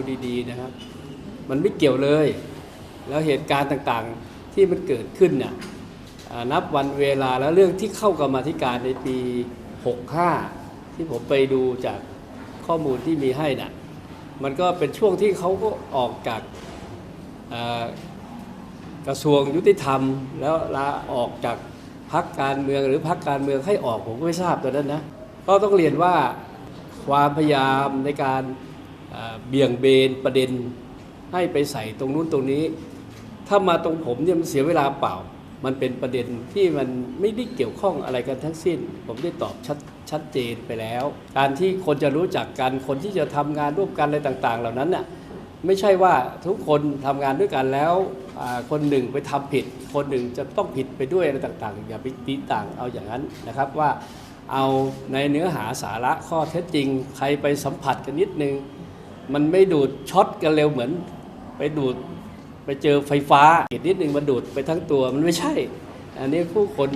ดูดีๆนะครับ มันไม่เกี่ยวเลย แล้วเหตุการณ์ต่างๆที่มันเกิดขึ้นเนี่ยนับวันเวลาแล้วเรื่องที่เข้ากรรมธิการในปี 65 ที่ผมไปดูจากข้อมูลที่มีให้น่ะมันก็เป็นช่วงที่เขาก็ออกจากกระทรวงยุติธรรม แล้วลาออกจากพักการเมืองหรือพักการเมืองให้ออกผมก็ไม่ทราบตอนนั้นนะก็ต้องเรียนว่าความพยายามในการ เบี่ยงเบนประเด็นให้ไปใส่ตรงนู้นตรงนี้ ถ้ามาตรงผมเนี่ยมันเสียเวลาเปล่า มันเป็นประเด็นที่มันไม่ได้เกี่ยวข้องอะไรกันทั้งสิ้น ผมได้ตอบชัดชัดเจนไปแล้ว การที่คนจะรู้จักกัน คนที่จะทำงานร่วมกันอะไรต่าง ๆ เหล่านั้นน่ะไม่ใช่ว่าทุกคนทำงานด้วยกันแล้วคนหนึ่งไปทำผิด คนหนึ่งจะต้องผิดไปด้วยอะไรต่างๆ อย่าไปตีต่างเอาอย่างนั้นนะครับว่าเอาในเนื้อหาสาระข้อเท็จจริง ใครไปสัมผัสกันนิดนึง มันไม่ดูดช็อตกันเร็วเหมือน ไปดูดไปเจอไฟฟ้าอีกนิดหนึ่งมันดูดไปทั้งตัวมันไม่ใช่ อันนี้ผู้คน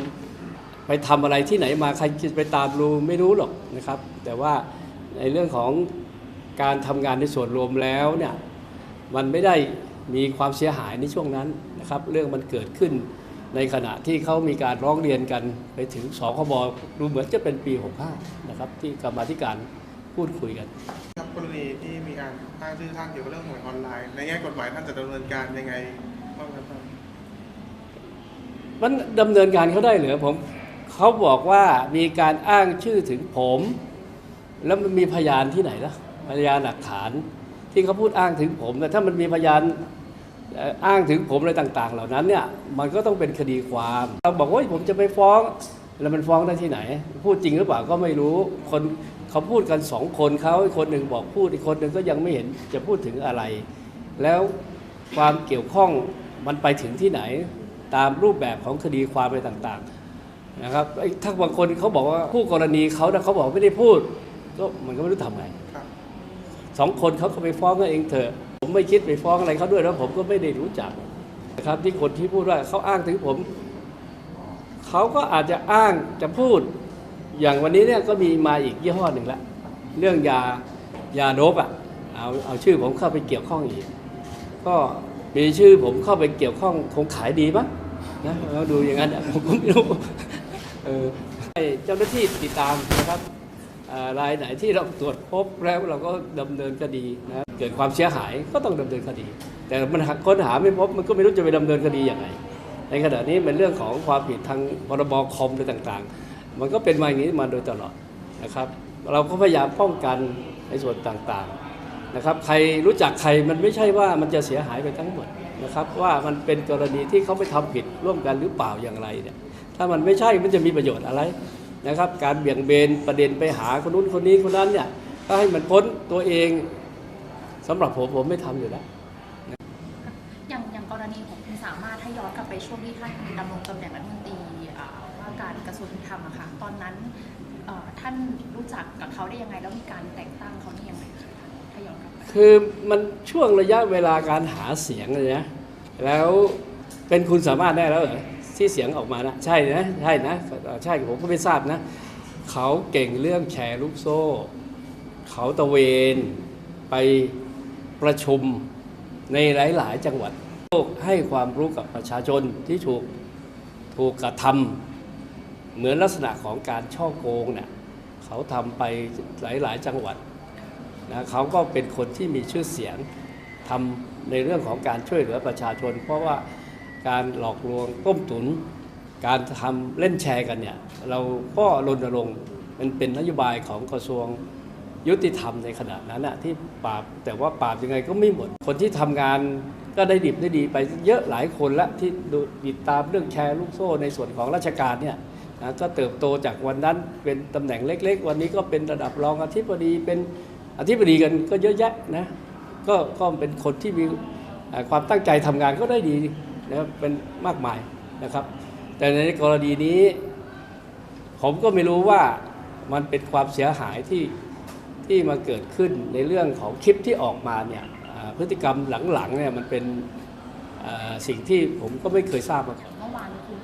ไปทำอะไรที่ไหนมาใครจะไปตามรู้ไม่รู้หรอกนะครับ แต่ว่าในเรื่องของการทำงานในส่วนรวมแล้วเนี่ยมันไม่ได้มีความเสียหายในช่วงนั้นนะครับ เรื่องมันเกิดขึ้นในขณะที่เขามีการร้องเรียนกันไปถึงสคบดูเหมือนจะเป็นปี 65 นะครับ ที่กรรมาธิการพูดคุยกัน ครับกรณีที่ การอ้างชื่อท่านเกี่ยวกับเรื่องหวยออนไลน์ ในแง่กฎหมายท่านจะดำเนินการยังไงบ้างครับท่านมันดำเนินการเขาได้เหรือผมเขาบอกว่ามีการอ้างชื่อถึงผม แล้วมันมีพยานที่ไหนล่ะพยานหลักฐานที่เขาพูดอ้างถึงผมแต่ถ้ามันมีพยานอ้างถึงผมอะไรต่าง ๆ เหล่านั้นเนี่ยมันก็ต้องเป็นคดีความเราบอกว่าผมจะไปฟ้องแล้วมันฟ้องได้ที่ไหน พูดจริงหรือเปล่าก็ไม่รู้คน เขาพูดกันสองคนเขาอีกคนหนึ่งบอกพูดอีกคนหนึ่งก็ยังไม่เห็นจะพูดถึงอะไร แล้วความเกี่ยวข้องมันไปถึงที่ไหนตามรูปแบบของคดีความอะไรต่างๆนะครับไอ้ถ้าบางคนเขาบอกว่าคู่กรณีเขานะเขาบอกไม่ได้พูด ก็มันก็ไม่รู้ทำไงครับสองคนเขาก็ไปฟ้องกันเองเถอะ ผมไม่คิดไปฟ้องอะไรเขาด้วยแล้วผมก็ไม่ได้รู้จักนะครับที่คนที่พูดว่าเขาอ้างถึงผม เขาก็อาจจะอ้างจะพูด อย่างวันนี้เนี่ยก็มีมาอีกยี่ห้อหนึ่งละ เรื่องยายาโดบอะเอาเอาชื่อผมเข้าไปเกี่ยวข้องอีก ก็มีชื่อผมเข้าไปเกี่ยวข้องคงขายดีมั้งนะเราดูอย่างนั้นผมก็ไม่รู้เออให้เจ้าหน้าที่ติดตามนะครับรายไหนที่เราตรวจพบแล้วเราก็ดำเนินคดีนะเกิดความเสียหายก็ต้องดำเนินคดี แต่มันค้นหาไม่พบมันก็ไม่รู้จะไปดำเนินคดีอย่างไรในขณะนี้เป็นเรื่องของความผิดทางพรบคอมอะไรต่างๆ มันก็เป็นมาอย่างนี้มาโดยตลอดนะครับ เราก็พยายามป้องกันในส่วนต่างๆนะครับ ใครรู้จักใครมันไม่ใช่ว่ามันจะเสียหายไปทั้งหมดนะครับว่ามันเป็นกรณีที่เขาไปทำผิดร่วมกันหรือเปล่าอย่างไรเนี่ยถ้ามันไม่ใช่มันจะมีประโยชน์อะไรนะครับ การเบี่ยงเบนประเด็นไปหาคนนู้นคนนี้คนนั้นเนี่ยก็ให้มันพ้นตัวเองสำหรับผมผมไม่ทำอยู่แล้วอย่างอย่างกรณีของคุณสามารถถ้าย้อนกลับไปช่วงที่ท่านดำรงตำแหน่งรัฐมนตรี ว่าการกระทรวงยุติธรรมอะค่ะตอนนั้นท่านรู้จักกับเขาได้ยังไงแล้วมีการแต่งตั้งเขาได้ยังไงคะถ้าย้อนกลับไปคือมันช่วงระยะเวลาการหาเสียงเลยนะแล้วเป็นคุณสามารถได้แล้วเหรอที่เสียงออกมานะใช่นะใช่นะใช่ผมก็ไม่ทราบนะเขาเก่งเรื่องแชร์ลูกโซ่ เขาตะเวนไปประชุมในหลาย ๆ จังหวัดโลกให้ความรู้กับประชาชนที่ถูกถูกกระทำ เหมือนลักษณะของการช่อโกงเนี่ยเขาทำไปหลายๆ จังหวัดนะเขาก็เป็นคนที่มีชื่อเสียงทำในเรื่องของการช่วยเหลือประชาชน เพราะว่าการหลอกลวงต้มตุน การทำเล่นแชร์กันเนี่ยเราก็รณรงค์มันเป็นนโยบายของกระทรวงยุติธรรมในขณะนั้นนะที่ปราบแต่ว่าปราบยังไงก็ไม่หมด คนที่ทำงานก็ได้ดิบได้ดีไปเยอะหลายคนละที่ดูติดตามเรื่องแชร์ลูกโซ่ในส่วนของราชการเนี่ย นะก็เติบโตจากวันนั้นเป็นตำแหน่งเล็ก ๆ วันนี้ก็เป็นระดับรองอธิบดีเป็นอธิบดีกันก็เยอะแยะนะก็ก็เป็นคนที่มีความตั้งใจทำงานก็ได้ดีนะครับเป็นมากมายนะครับ แต่ในกรณีนี้ ผมก็ไม่รู้ว่ามันเป็นความเสียหายที่ที่มาเกิดขึ้นในเรื่องของคลิปที่ออกมาเนี่ยพฤติกรรมหลังๆเนี่ยมันเป็นสิ่งที่ผมก็ไม่เคยทราบมาก่อนเมื่อวานคุณ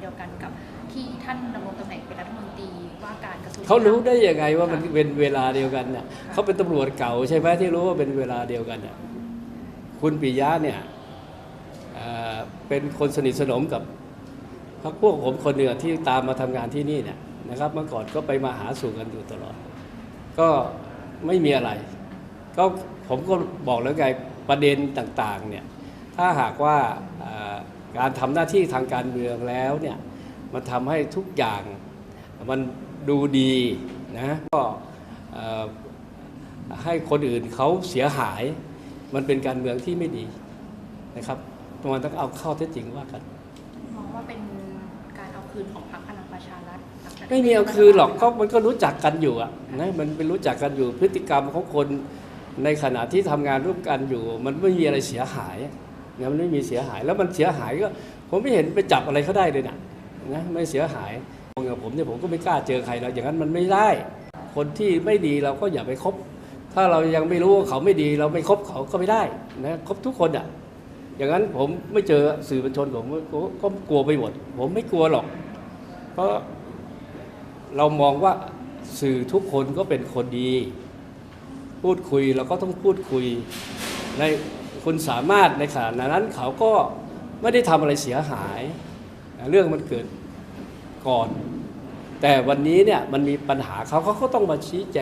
เสียงเนี่ยมันเป็นช่วงเวลาเดียวกันกับที่ท่านดำรงตำแหน่งเป็นรัฐมนตรีว่าการกระทรวงเขารู้ได้ยังไงว่ามันเป็นเวลาเดียวกันเนี่ยเขาเป็นตำรวจเก่าใช่ไหมที่รู้ว่าเป็นเวลาเดียวกันเนี่ยคุณปิยะเนี่ยเอ่อเป็นคนสนิทสนมกับพรรคพวกผมคนหนึ่งอะที่ตามมาทำงานที่นี่เนี่ยนะครับเมื่อก่อนก็ไปมาหาสู่กันอยู่ตลอด ก็ไม่มีอะไร ก็ผมก็บอกแล้วไงประเด็นต่างๆเนี่ยถ้าหากว่าเอ่อ การทำหน้าที่ทางการเมืองแล้วเนี่ยมันทำให้ทุกอย่างมันดูดีนะก็เอ่อให้คนอื่นเขาเสียหาย มันเป็นการเมืองที่ไม่ดีนะครับมันต้องเอาเข้าเท็จจริงว่ากันมองว่าเป็นการเอาคืนของพรรคพลังประชารัฐหลังจากที่ไม่มีเอาคืนหรอกก็มันก็รู้จักกันอยู่อะนะมันเป็นรู้จักกันอยู่พฤติกรรมของคนในขณะที่ทำงานร่วมกันอยู่ มันไม่มีอะไรเสียหาย นะมันไม่มีเสียหายแล้วมันเสียหายก็ผมไม่เห็นไปจับอะไรเขาได้เลยนะนะไม่เสียหายผมกับผมเนี่ยผมก็ไม่กล้าเจอใครแล้วอย่างนั้นมันไม่ได้ คนที่ไม่ดีเราก็อย่าไปคบ ถ้าเรายังไม่รู้ว่าเขาไม่ดีเราไม่คบเขาก็ไม่ได้นะคบทุกคนอะอย่างนั้นผมไม่เจอสื่อมวลชนผมกก็กลัวไปหมดผมไม่กลัวหรอก เพราะเรามองว่าสื่อทุกคนก็เป็นคนดี พูดคุยเราก็ต้องพูดคุยใน คุณสามารถในขณะนั้นเขาก็ไม่ได้ทำอะไรเสียหาย เรื่องมันเกิดก่อน แต่วันนี้เนี่ยมันมีปัญหาเขาเขาก็ต้องมาชี้แจง